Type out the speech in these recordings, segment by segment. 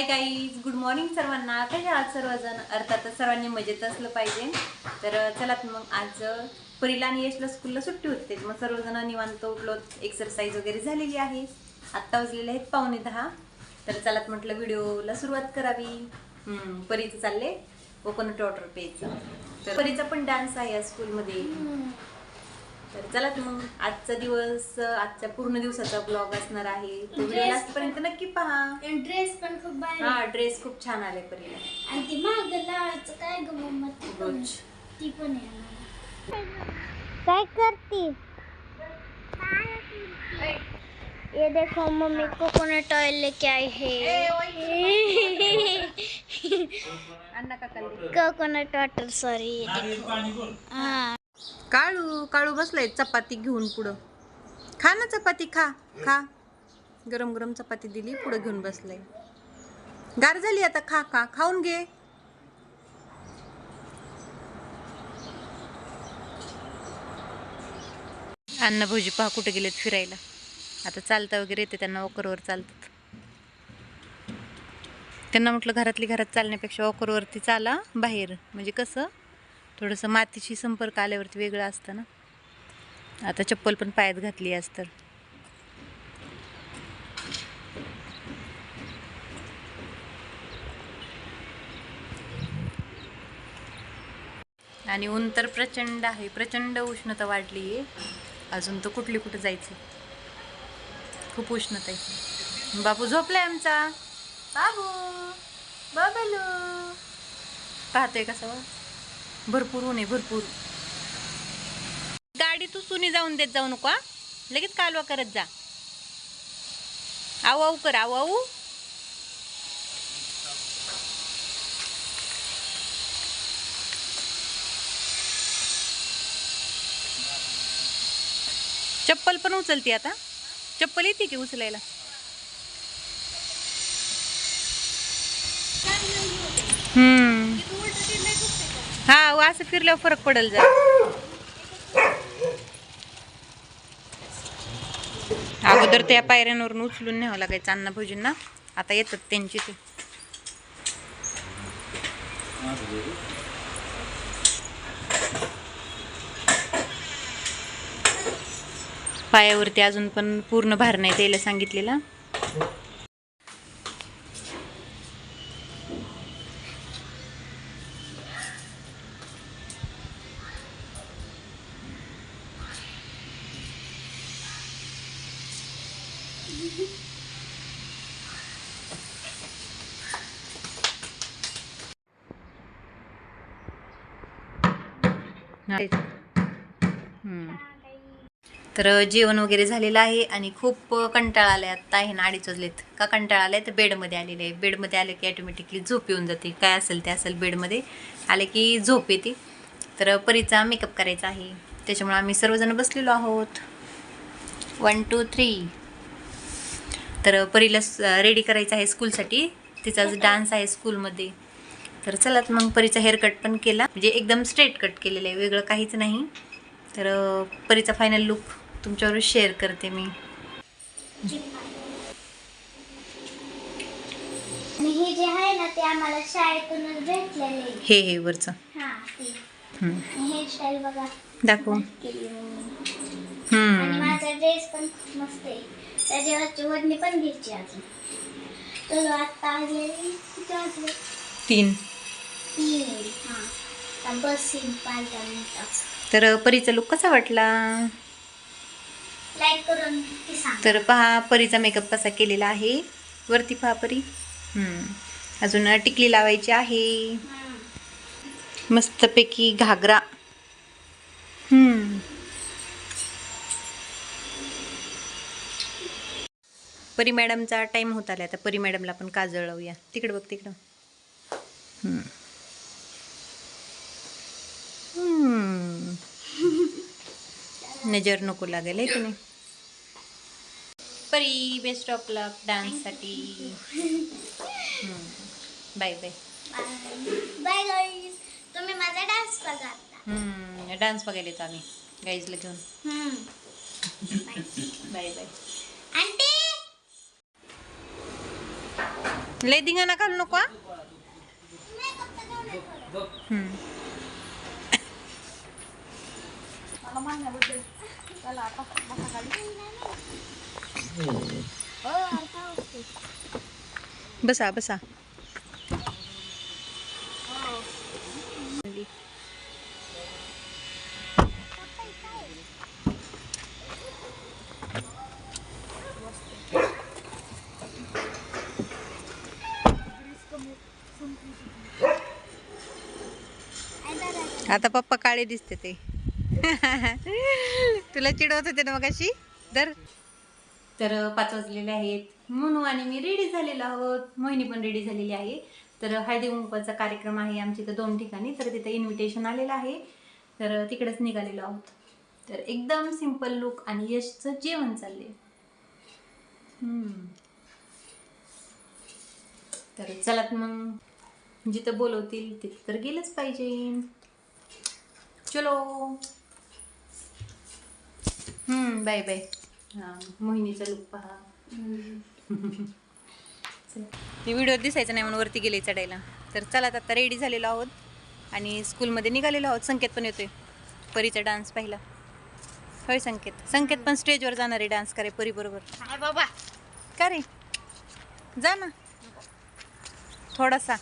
Hi guys good morning सर्वांना. कशा आहात सर्वजण? अर्थातच सर्वांनी मजेत असलं पाहिजे. तर चला मग आज परीला आणि यशला स्कूलला सुट्टी होते. मग सर्वजण निवांत उठलो. एक्सरसाइज वगैरे झालेली आहे. आत्ता वाजलेले आहेत पावणे दहा. तर चलात म्हटलं व्हिडिओला सुरुवात करावी. हम्म, परीचं चालले कोकोनट वॉटर पेचं तर परीचा पण डान्स आहे या स्कूलमध्ये तर चला तर मग आजचा दिवस आजच्या पूर्ण दिवसाचा ब्लॉग असणार आहे. तो व्हिडिओ लास्टपर्यंत नक्की पहा. ड्रेस पण खूप भारी हा ड्रेस खूप छान आले परीला. आणि ती लावायचं काय ग मम्मा? ती पण गोच. ती पण आहे काय करती? ये देखो मम्मी कोकोनट ऑयल लेके आई है. अण्णा काकाला कोकोनट वाटर सॉरी हाँ. काळू काळू बसलाय चपाती घेऊन पुढं. खा ना चपाती खा खा. गरम गरम चपाती दिली पुढं घेऊन बसलाय. गार झाली आता खा खा. खाऊन घे. अण्णा भाऊजी पहा कुठे गेलेत फिरायला. आता चालता वगैरे येते त्यांना वॉकरवर चालतात. त्यांना म्हटलं घरातली घरात चालण्यापेक्षा वॉकरवरती चाला बाहेर. म्हणजे कसं? थोडंसं मातीशी संपर्क आल्यावरती वेगळं असतं ना. आता चप्पल पण पायात घातली असतं आणि ऊन तर प्रचंड आहे. प्रचंड उष्णता वाढली आहे. अजून तर कुठली कुठं जायचं. खूप उष्णता आहे. बाबू झोपलाय आमचा. बाबू बाबलू. पाहतोय कसं भरपूर ऊन आहे भरपूर. गाडी तू सुनी जाऊन देत जाऊ नको लगेच कालवा करत जा. आऊ आऊ कर आऊ आऊ. चप्पल पण उचलते आता. चप्पल येते की उचलायला? हम्म. हा असं फिरल्यावर फरक पडेल जा अगोदर त्या पायऱ्यांवरून उचलून न्यावं लागायचं अण्णा भोजींना आता येतात त्यांची ते. पायावरती अजून पण पूर्ण भार नाही द्यायला सांगितलेला. तर जेवण वगैरे झालेलं आहे आणि खूप कंटाळा आलाय आता आहे ना अडीच वाजलेत. का कंटाळा आलाय? तर बेडमध्ये आलेले आहे. बेडमध्ये आले की ऑटोमॅटिकली झोप येऊन जाते. काय असेल ते असेल बेडमध्ये. आले की झोप येते. तर परीचा मेकअप करायचा आहे. त्याच्यामुळे आम्ही सर्वजण बसलेलो आहोत. वन टू थ्री तर परीला रेडी करायचं आहे स्कूलसाठी तिचा डान्स आहे स्कूलमध्ये तर चला मग परीचा हेअरकट पण केला. म्हणजे एकदम स्ट्रेट कट केलेलं आहे. वेगळं काहीच नाही. तर परीचा फायनल लुक तुमच्यावर शेअर करते मी. हे जे आहे ना ते आम्हाला शाळेतूनच भेटलेले. आहे. हे हे वरचं. हा. आणि हेअरस्टाईल बघा. दाखव. माझा ड्रेस पण मस्त आहे. पण घ्यायची अजून. तर आता आलेली किती वाजले? तीन. तीन हा. आता बस येईल पाच दहा मिनिटात तर परीचा लुक कसा वाटला? लाईक करून ती सांग. तर पहा परीचा मेकअप कसा केलेला आहे. वरती पहा परी. हम्म. अजून टिकली लावायची आहे. हम्म. मस्तपैकी घागरा. हम्म. परी मॅडमचा टाइम होत आला आता परी मॅडमला पण काजळ लावूया. तिकडे बघ तिकडं. नजर नको लागेल आहे की नाही परी बेस्ट ऑफ लक डान्ससाठी बाय बाय बाय गाईज तुम्ही माझा डान्स बघा डान्स बघायला येतो आम्ही. गाईजला घेऊन. बाय बाय ಲೆದಿಂಗನ ಕಲ್ ನುಕ ಹ್ಮ್ ಬಸಾ ಬಸಾ आता पप्पा काळे दिसते ते. तुला चिडवत होते ना मग अशी दर तर पाच वाजलेले आहेत. म्हणू आणि मी रेडी झालेलो आहोत. मोहिनी पण रेडी झालेली आहे. तर हळदी कुंकवाचा कार्यक्रम आहे आमच्या इथं दोन ठिकाणी. तर तिथं इन्व्हिटेशन आलेलं आहे. तर तिकडेच निघालेलो आहोत. तर एकदम सिंपल लुक आणि यशचं जेवण चालले तर चला मग जिथं बोलवतील तिथं तर गेलंच पाहिजे. चलो। हम्म बाय बाय. हां मोहिनीचा लुक पहा. ती व्हिडिओ दिसायचं नाही म्हणून वरती गेले चढायला. तर चला आता रेडी झालेलो आहोत. आणि स्कूलमध्ये निघालेलो आहोत. संकेत पण येतोय. परीचा डान्स पाहिला. होय संकेत. संकेत पण स्टेजवर जाणार आहे डान्स करे परी बरोबर. बाबा. का रे? जा ना. थोडासा.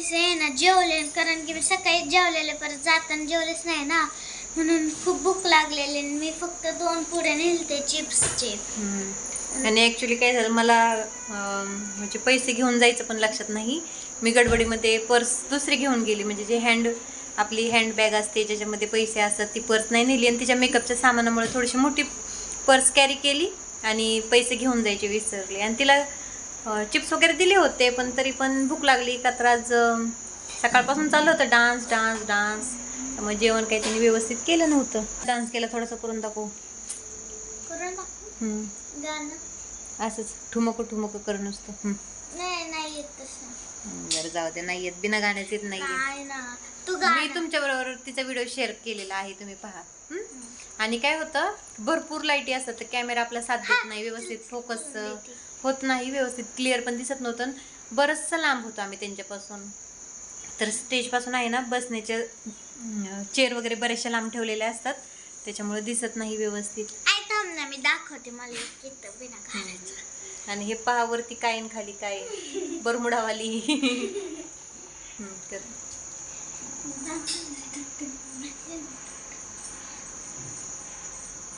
आले आहे ना जेवले कारण की मी सकाळी जेवलेले परत जाताना जेवलेच नाही ना. म्हणून खूप भूक लागलेली आणि मी फक्त दोन पुढे नेलते चिप्सचे. आणि ॲक्च्युली काय झालं मला म्हणजे पैसे घेऊन जायचं पण लक्षात नाही. मी गडबडीमध्ये पर्स दुसरी घेऊन गेली म्हणजे जे हँड आपली हँडबॅग असते ज्याच्यामध्ये पैसे असतात ती पर्स नाही नेली. आणि तिच्या मेकअपच्या सामानामुळे थोडीशी मोठी पर्स कॅरी केली आणि पैसे घेऊन जायचे विसरले. आणि तिला चिप्स वगैरे दिले होते पण तरी पण भूक लागली का तर आज अं, सकाळपासून चाललं होतं डान्स डान्स डान्स. त्यामुळे जेवण काही त्यांनी व्यवस्थित केलं नव्हतं. डान्स केला थोडासा करून दाखवू. करून असंच ठुमक ठुमक कर नुसतं. नाही नाही येत तसं. हं, बरं जाऊ दे नाही येत बिना गाण्याच येत नाही मी तुमच्या बरोबर तिचा व्हिडिओ शेअर केलेला आहे तुम्ही पहा? आणि काय होतं भरपूर लाईटी असतात तर कॅमेरा आपला साथ देत नाही व्यवस्थित फोकस होत नाही व्यवस्थित क्लिअर पण दिसत नव्हतं बरंचसं लांब होतो आम्ही त्यांच्यापासून. तर स्टेजपासून आहे ना बसण्याच्या चेअर वगैरे बऱ्याचशा लांब ठेवलेल्या असतात. त्याच्यामुळे दिसत नाही व्यवस्थित. ना मी दाखवते मला आणि हे पहावरती काय खाली काय? बरमुडावाली. हं,